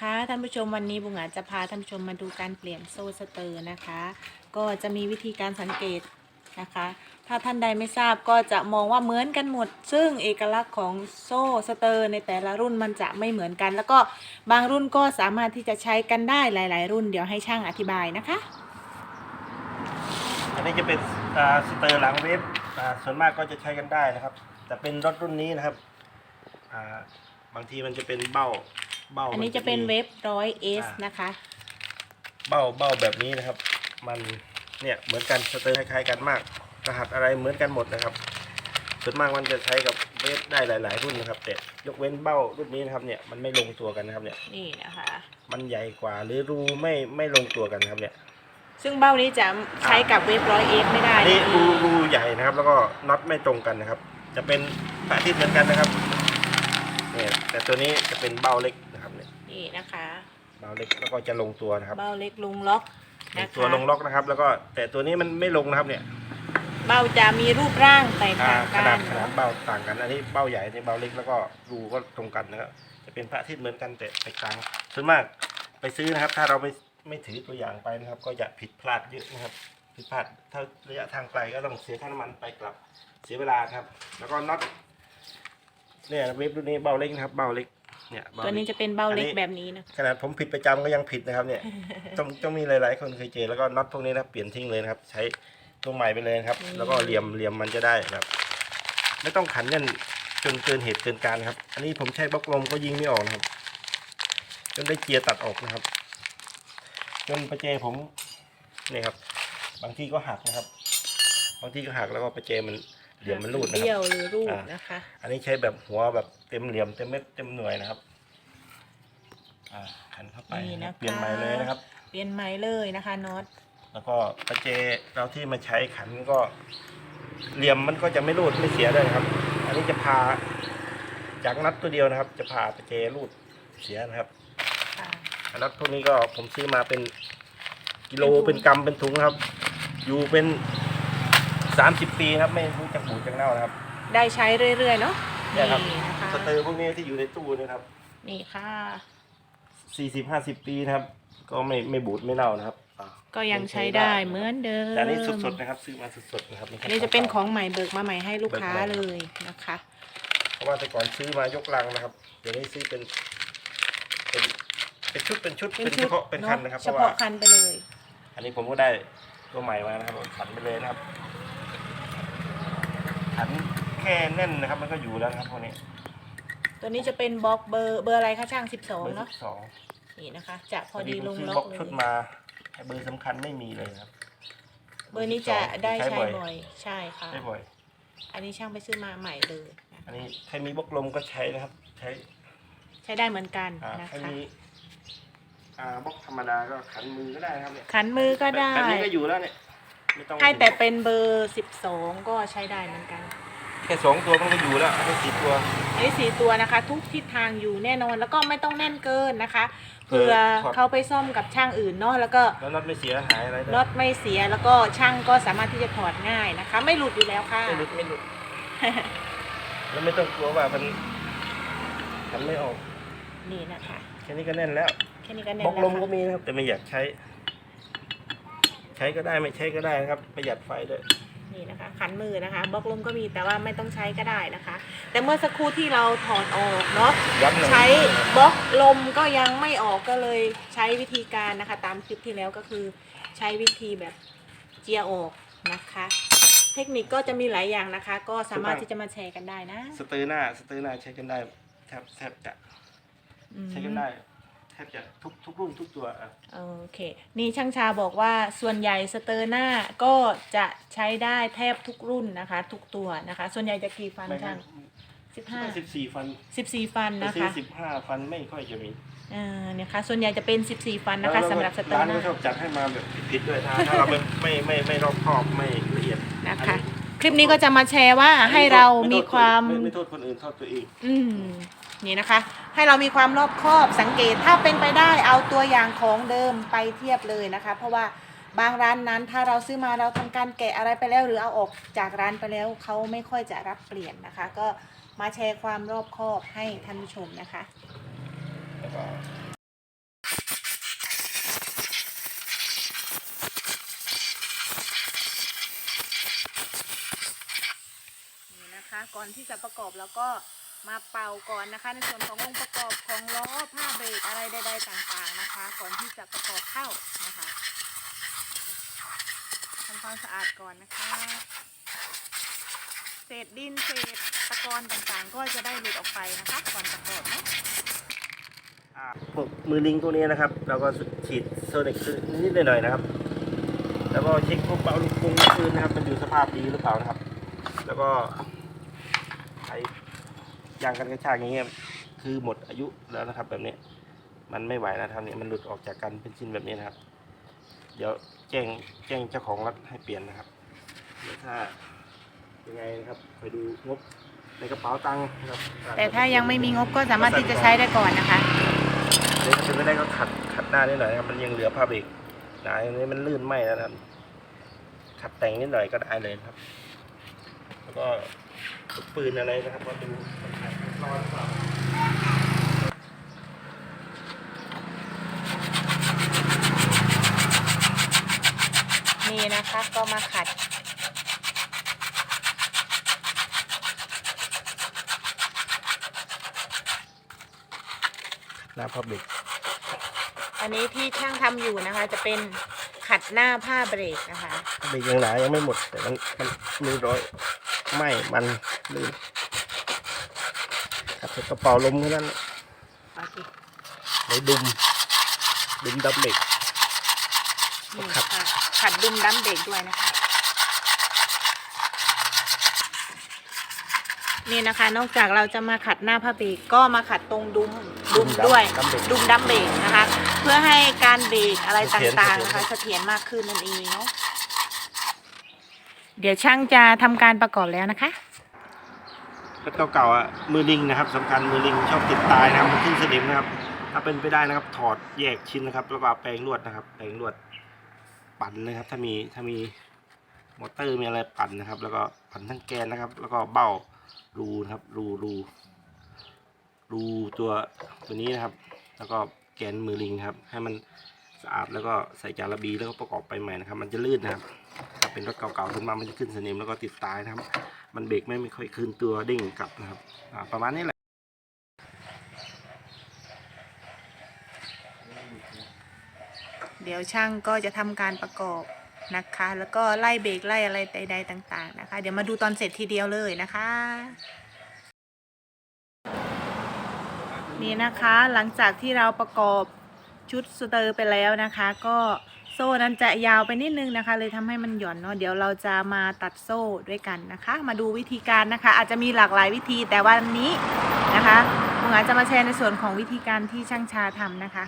คะท่านผู้ชมวันนี้บุงอาจจะพาท่านผู้ชมมาดูการเปลี่ยนโซ่สเตอร์นะคะ ก็จะมีวิธีการสังเกตนะคะ ถ้าท่านใดไม่ทราบก็จะมองว่าเหมือนกันหมด ซึ่งเอกลักษณ์ของโซ่สเตอร์ในแต่ละรุ่นมันจะไม่เหมือนกัน แล้วก็บางรุ่นก็สามารถที่จะใช้กันได้หลาย ๆ รุ่นเดี๋ยวให้ช่างอธิบายนะคะ อันนี้จะเป็นอ่าสเตอร์หลังเวฟอ่าส่วนมากก็จะใช้กันได้นะครับ แต่เป็นรถรุ่นนี้นะครับอ่าบางทีมันจะเป็นเบ้า เบ้าอันนี้จะเป็นเวฟร้อยเอสนะคะ เบ้าเบ้าแบบนี้นะครับ มันเนี่ยเหมือนกันสเตอร์คล้ายๆกันมากรหัสอะไรเหมือนกันหมดนะครับ ส่วนมากมันจะใช้กับเวฟได้หลาย ๆ รุ่นนะครับ แต่ยกเว้นเบ้ารุ่นนี้นะครับเนี่ยมันไม่ลงตัวกันนะครับเนี่ย นี่นะคะ มันใหญ่กว่าหรือรูไม่ไม่ลงตัวกันนะครับเนี่ย ซึ่งเบ้านี้จะใช้กับเวฟร้อยเอสไม่ได้อันนี้นะรูรูใหญ่นะครับ แล้วก็น็อตไม่ตรงกันนะครับ จะเป็นพระอาทิตย์เหมือนกันนะครับเนี่ยแต่ตัวนี้จะเป็นเบ้าเล็ก นะครับเนี่ยนี่นะคะเบ้าเล็กแล้วก็จะลงตัวนะครับ เบ้าเล็กลุงล็อกลนะงตัวคะลงล็อกนะครับ แล้วก็แต่ตัวนี้มันไม่ลงนะครับเนี่ยเบ้าจะมีรูปร่างแตกอ่าต่างขกันาดนขนาดเบ้าต่างกันอันนี้เบ้าใหญ่อันนี้เบ้าเล็กแล้วก็รูก็ตรงกันนะครับจะเป็นพระอาทิตย์เหมือนกันแต่แตกต่างส่วนมากไปซื้อนะครับ ถ้าเราไม่ไม่ถือตัวอย่างไปนะครับ ก็จะผิดพลาดเยอะนะครับ ผิดพลาดถ้าระยะทางไกลก็ต้องเสียค่าน้ำมันไปกลับเสียเวลาครับ แล้วก็น็อตเนี่ยเวฟรุ่นนี้เบ้าเล็กนะครับเบ้าเล็ก เนี่ยเบ้าตัวเล็นี้กจะเป็นเบ้าเล็กอันนี้ แบบนี้นะ ขนาดผมผิดประจำก็ยังผิดนะครับเนี่ย ต้องต้องมีหลาย ๆ คนเคยเจอแล้วก็น็อตพวกนี้นะครับเปลี่ยนทิ้งเลยนะครับ ใช้ตัวใหม่ไปเลยนะครับแล้วก็เหลี่ยมเหลี่ยมมันจะได้แบบไม่ต้องขันแน่นจนเกินเหตุเกินการครับ อันนี้ผมใช้บล็อกลมก็ยิงไม่ออกนะครับ จนได้เกียร์ตัดออกนะครับ จนประเจผมเนี่ยครับ บางที่ก็หักนะครับ บางที่ก็หักแล้วก็ประเจมัน เหลี่ยมมันรูดนะคเบี้ยรับวหรือรูดอ่านนะคะ อันนี้ใช้แบบหัวแบบเต็มเหลี่ยมเต็มเม็ดเต็มหน่วยนะครับอ่าขันเข้าไปนี่นะนะเปลี่ยนใหม่เลยนะครับ เปลี่ยนไม้เลยนะคะน็อตแล้วก็ประเจเราที่มาใช้ขันก็เหลี่ยมมันก็จะไม่รูดไม่เสียด้วยนะครับ อันนี้จะพาจากนัดตัวเดียวนะครับ จะพาประเจรูดเสียนะครับ ค่ะอันนัดพวกนี้ก็ผมซื้อมาเป็นกิโลเป็นกรัมเป็นถุงครับ อยู่เป็น สามสิบปีครับไม่รู้จักบูดจักเน่านะครับ ได้ใช้เรื่อยๆเนาะเนี่ยครับนี่นะคะสเตอร์พวกนี้ที่อยู่ในตู้นะครับนี่ค่ะ สี่สิบห้าสิบปีนะครับ ก็ไม่ไม่บูดไม่เน่านะครับอ่าก็ยังใช้ได้เหมือนเดิม แต่อันนี้สดๆนะครับ ซื้อมาสดๆนะครับอันนี้จะเป็นของใหม่เบิกมาใหม่ให้ลูกค้าเลยนะคะ เพราะว่าแต่ก่อนซื้อมายกลังนะครับ เดี๋ยวนี้ซื้อเป็น เป็นเป็นชุดเป็นชุดเป็นเฉพาะเป็นคันนะครับเพเฉราะว่าพาะคันไปเลย อันนี้ผมก็ได้ตัวใหม่มานะครับผมขันไปเลยนะครับ ขันแค่แน่นนะครับ มันก็อยู่แล้วนะครับพวกนี้ตัวนี้จะเป็นบล็อกเบอร์เบอร์อะไรคะช่างเบอ12ร์เนาะสิบสองนี่นะคะ จะพอดีลงซื้อล็บอล็อกกเลชุดยมาแต่เบอร์สำคัญไม่มีเลยนะครับ เบอร์นี้จะได้ใช้บ่อย บ่อยใช่ค่ะ ใช้บ่อย อันนี้ช่างไปซื้อมาใหม่เลยนะอันคะนี้ใครมีบล็อกลมก็ใช้นะครับ ใช้ใช้ได้เหมือนกันอ่านะใครคะ มีอ่าบล็อกธรรมดาก็ขันมือก็ได้นะครับเนี่ยขันมือก็ได้ แบบนี้ก็อยู่แล้วเนี่ย ไม่ต้องให้แต่เป็นเบอร์12ก็ใช้ได้เหมือนกัน แค่สองตัวมันก็อยู่แล้วไม่สิบตัวอันนี้สี่ตัวนะคะ ทุกทิศทางอยู่แน่นอนแล้วก็ไม่ต้องแน่นเกินนะคะเผื่เผื่ออถอดเขาไปซ่อมกับช่างอื่นเนาะแล้วก็แล้วน็อตไม่เสียหายอะไรด้วยน็อตไม่เสียแล้วก็ช่างก็สามารถที่จะถอดง่ายนะคะ ไม่หลุดอยู่แล้วค่ะไม่หลุดไม่หลุดแล้วไม่ต้องกลัวว่ามันทำไม่ออกนี่นะคะแค่นี้ก็แน่นแล้วแค่นี้ก็แน่บนล็อกแล้วลมก็ค่ะมีนะครับแต่ไม่อยากใช้ ใช้ก็ได้ไม่ใช้ก็ได้นะครับ ประหยัดไฟด้วยนี่นะคะขันมือนะคะบล็อกลมก็มีแต่ว่าไม่ต้องใช้ก็ได้นะคะ แต่เมื่อสักครู่ที่เราถอดออกเนาะย้ำหน่อยใช้บล็อกลมก็ยังไม่ออกก็เลยใช้วิธีการนะคะ ตามคลิปที่แล้วก็คือใช้วิธีแบบเจียออกนะคะ เทคนิคก็จะมีหลายอย่างนะคะ ก็สามารถที่จะมาแชร์กันได้นะสเตอร์หน้าสเตอร์หน้าใช้กันได้แทบแทบจะอืมใช้กันได้แทบจะทุกทุกรุ่นทุกตัวอะโอเค นี่ช่างชาบอกว่าส่วนใหญ่สเตอร์หน้าก็จะใช้ได้แทบทุกรุ่นนะคะ ทุกตัวนะคะ ส่วนใหญ่จะกี่ฟันไม่ช่างสิบห้าสิบสี่ฟันสิบสี่ฟันไปนะซื้อคะสิบห้าฟันไม่ค่อยจะมีเออเนี่ยค่ะส่วนใหญ่จะเป็นสิบสี่ฟันนะคะสำหรับสเตอร้าร์นหก็น้าชอบจัดให้มาแบบผิดๆด้วยถ้าถ้าเราไม่ไม่ไม่ไม่รอบคอบไม่ละเอียดนะคะอัคลิปนี้ก็จะมาแชร์ว่าให้เรามีความไไม่โทษคนอื่นโทษตัวเอง อืม นี่นะคะ ให้เรามีความรอบคอบสังเกตถ้าเป็นไปได้เอาตัวอย่างของเดิมไปเทียบเลยนะคะ เพราะว่าบางร้านนั้นถ้าเราซื้อมาเราทำการแกะอะไรไปแล้ว หรือเอาออกจากร้านไปแล้วเขาไม่ค่อยจะรับเปลี่ยนนะคะ ก็มาแชร์ความรอบคอบให้ท่านผู้ชมนะคะนี่นะคะ ก่อนที่จะประกอบแล้วก็ มาเป่าก่อนนะคะ ในส่วนขององค์ประกอบของล้อผ้าเบรกอะไรใด ๆ ต่างๆนะคะ ก่อนที่จะประกอบเข้านะคะทำความสะอาดก่อนนะคะ เศษดินเศษตะกอนต่างๆ ก็จะได้หลุดออกไปนะคะก่อนประกอบเนาะอ่าพวกมือลิงพวกนี้นะครับ เราก็ฉีดโซนิกนิดหน่อยๆนะครับ แล้วก็เช็คพวกเบาลูกปุงคืนนะครับ มันอยู่สภาพดีหรือเปล่านะครับ แล้วก็ ยางกันกระชากอย่างเงี้ยคือหมดอายุแล้วนะครับ แบบนี้มันไม่ไหวนะครับเนี่ยมันหลุดออกจากกันเป็นชิ้นแบบนี้นะครับ เดี๋ยวแจ้งแจ้งเจ้าของรถให้เปลี่ยนนะครับเดี๋ยวถ้ายังไงนะครับไปดูงบในกระเป๋าตังค์นะครับแต่ถ้ายังไม่มีงบก็สามารถที่จะใช้ได้ก่อนนะคะเดี๋ยวถ้าเป็นไม่ได้ก็ขัดขัดหน้านิดหน่อยนะครับมันยังเหลือผ้าเบรกหนาอย่างนี้มันลื่นไหมแล้วนะครับขัดแต่งนิดหน่อยก็ได้เลยนะครับ แล้วก็ลูก ปืนอะไรนะครับก็ดูมันขัดรอหรือเปล่านี่นะคะก็มาขัดหน้าผ้าเบรกอันนี้ที่ช่างทำอยู่นะคะ จะเป็นขัดหน้าผ้าเบรกนะคะผ้าเบรกยังหนายังไม่หมดแต่มันมันมีรอย ไหมมันลื่นขัดใส่กระเป๋าลมแค่นั้นโอเคเลยดุม ดุมดับเบรกนี่ขัดค่ะขัดดุมดั้มเบรกด้วยนะคะ นี่นะคะ นอกจากเราจะมาขัดหน้าผ้าเบรกก็มาขัดตรงดุมดุมด้วยดัมเบรกดุมดั้มเบรกนะคะ เพื่อให้การเบรกอะไรเสถียรต่างๆนะคะเสถียรมากขึ้นนั่นเองเนาะ เดี๋ยวช่างจะทำการประกอบแล้วนะคะรถเก่าๆอะมือลิงนะครับสำคัญมือลิงชอบติดตายนะครับมันขึ้นสนิมนะครับ ถ้าเป็นไปได้นะครับ ถอดแยกชิ้นนะครับแล้วก็เอาแปรงลวดนะครับ แปรงลวดปั่นนะครับ ถ้ามีถ้ามีมอเตอร์มีอะไรปั่นนะครับ แล้วก็ปั่นทั้งแกนนะครับ แล้วก็เบ้ารูนะครับ รูรูรูตัวตัวนี้นะครับ แล้วก็แกนมือลิงครับ ให้มันสะอาดแล้วก็ใส่จาระบีแล้วก็ประกอบไปใหม่นะครับ มันจะลื่นนะครับ เป็นรถเก่าๆขึ้นมามันจะขึ้นสนิมแล้วก็ติดตายนะครับ มันเบรกไม่ไม่ค่อยคืนตัวเด้งกลับนะครับประมาณนี้แหละเดี๋ยวช่างก็จะทำการประกอบนะคะ แล้วก็ไล่เบรกไล่อะไรใดๆต่างๆนะคะ เดี๋ยวมาดูตอนเสร็จทีเดียวเลยนะคะ นี่นะคะหลังจากที่เราประกอบ ชุดสเตอร์ไปแล้วนะคะ ก็โซ่นั้นจะยาวไปนิดนึงนะคะ เลยทำให้มันหย่อนเนาะเดี๋ยวเราจะมาตัดโซ่ด้วยกันนะคะ มาดูวิธีการนะคะ อาจจะมีหลากหลายวิธีแต่วันนี้นะคะผมอาจจะมาแชร์ในส่วนของวิธีการที่ช่างชาทำนะคะ